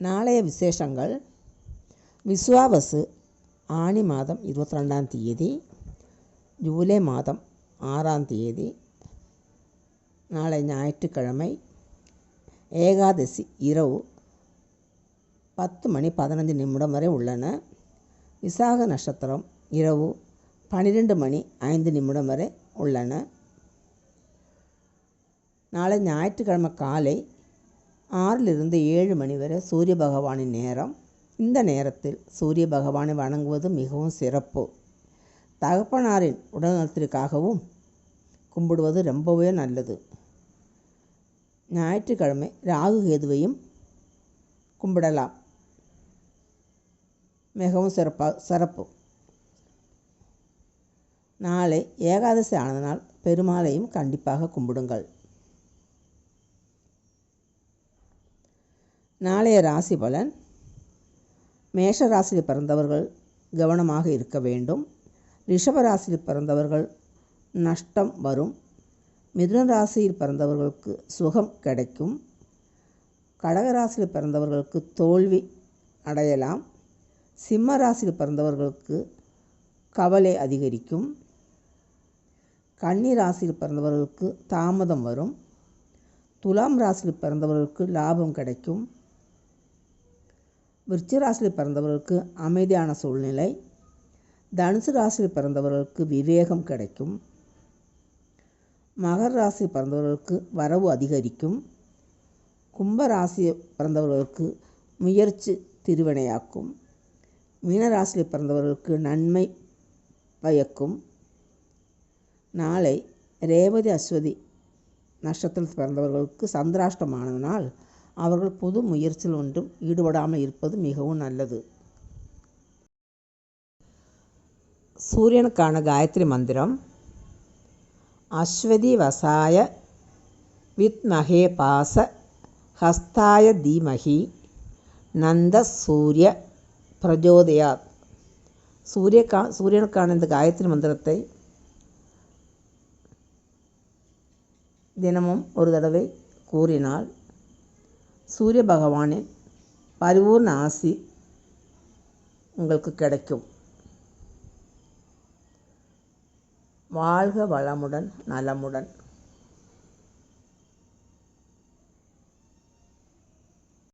நாளைய விசேஷங்கள் விஸ்வாவசு ஆனி மாதம் இருபத்தி ரெண்டாம் தேதி ஜூலை மாதம் ஆறாம் தேதி நாளை ஞாயிற்றுக்கிழமை ஏகாதசி இரவு பத்து மணி பதினஞ்சு நிமிடம் வரை உள்ளன விசாக நட்சத்திரம் இரவு பன்னிரெண்டு மணி ஐந்து நிமிடம் வரை உள்ளன நாளை ஞாயிற்றுக்கிழமை காலை ஆறிலிருந்து ஏழு மணி வரை சூரிய பகவானின் நேரம். இந்த நேரத்தில் சூரிய பகவானை வணங்குவது மிகவும் சிறப்பு. தகப்பனாரின் உடல்நலத்திற்காகவும் கும்பிடுவது ரொம்பவே நல்லது. ஞாயிற்றுக்கிழமை ராகு கேதுவையும் கும்பிடலாம். மிகவும் சிறப்பாக சிறப்பு. நாளை ஏகாதசி ஆனதனால் பெருமாளையும் கண்டிப்பாக கும்பிடுங்கள். நாளைய ராசி பலன். மேஷ ராசியில் பிறந்தவர்கள் கவனமாக இருக்க வேண்டும். ரிஷப ராசியில் பிறந்தவர்கள் நஷ்டம் வரும். மிதுன ராசியில் பிறந்தவர்களுக்கு சுகம் கிடைக்கும். கடகராசியில் பிறந்தவர்களுக்கு தோல்வி அடையலாம். சிம்ம ராசியில் பிறந்தவர்களுக்கு கவலை அதிகரிக்கும். கன்னி ராசியில் பிறந்தவர்களுக்கு தாமதம் வரும். துலாம் ராசியில் பிறந்தவர்களுக்கு லாபம் கிடைக்கும். விருச்சிக ராசியில் பிறந்தவர்களுக்கு அமைதியான சூழ்நிலை. தனுசு ராசியில் பிறந்தவர்களுக்கு விவேகம் கிடைக்கும். மகர ராசியில் பிறந்தவர்களுக்கு வரவு அதிகரிக்கும். கும்ப ராசி பிறந்தவர்களுக்கு முயற்சி திருவினையாக்கும். மீனராசியில் பிறந்தவர்களுக்கு நன்மை பயக்கும். நாளை ரேவதி அஸ்வதி நட்சத்திரத்தில் பிறந்தவர்களுக்கு சந்திராஷ்டமானதனால் அவர்கள் புது முயற்சியில் ஒன்றும் ஈடுபடாமல் இருப்பது மிகவும் நல்லது. சூரியனுக்கான காயத்ரி மந்திரம். அஸ்வதி வசாய வித்மகே பாச ஹஸ்தாய தீமகி நந்த சூரிய பிரஜோதயாத். கா சூரியனுக்கான இந்த காயத்ரி மந்திரத்தை தினமும் ஒரு தடவை கூறினால் சூரிய பகவானின் பரிபூர்ண ஆசி உங்களுக்கு கிடைக்கும். வாழ்க வளமுடன் நலமுடன்.